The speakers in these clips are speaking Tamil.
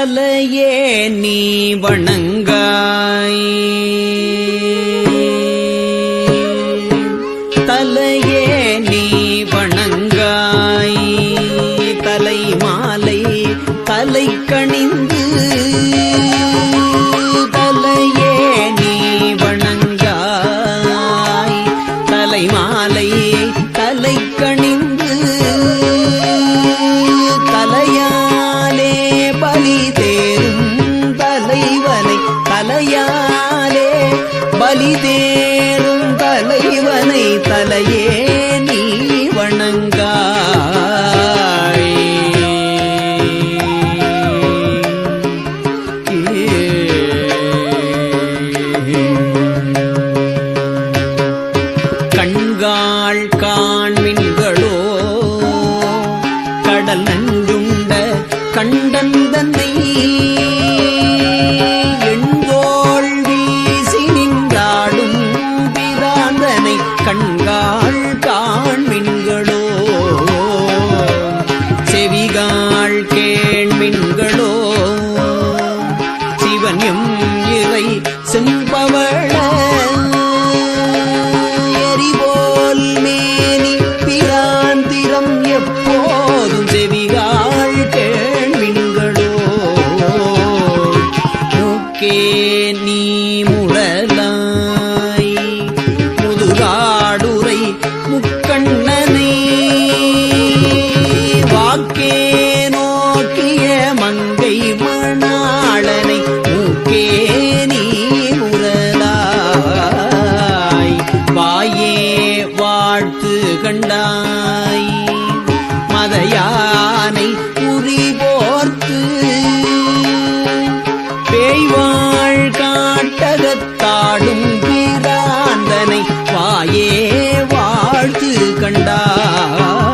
அலையே நீ வணங்கா. தலையே கண்டாய். மதையானை உரி போர்த்து பேய்வாழ் காட்டகத்தாடும் பிராந்தனை வாயே வாழ்த்து கண்டாய்.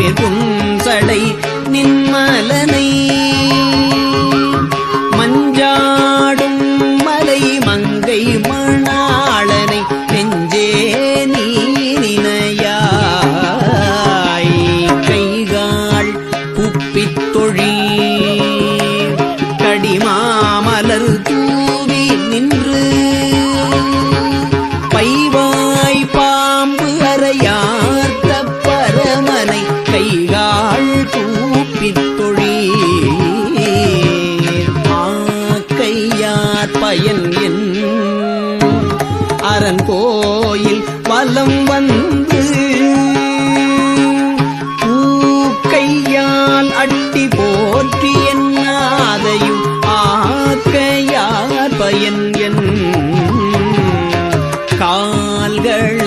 别动。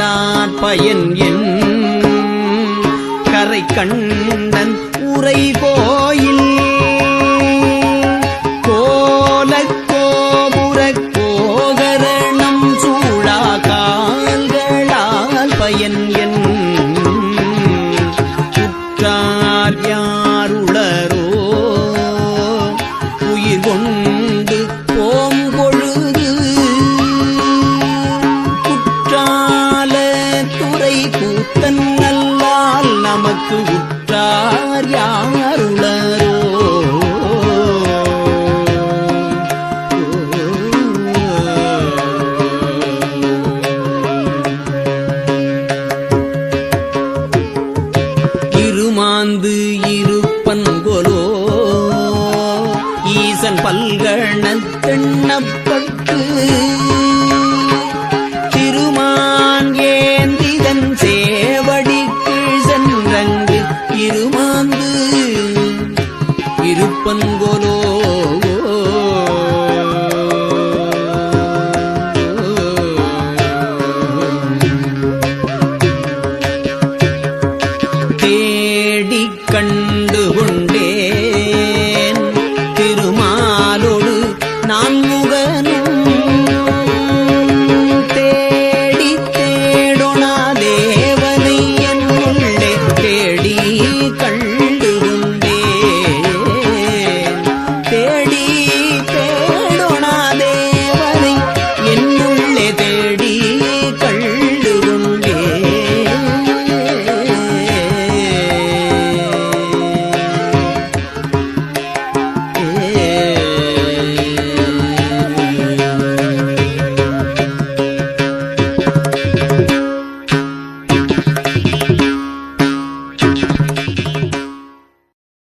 பயனாற் பயன் என் கரை கண்டன் உரை போய் உண்டே.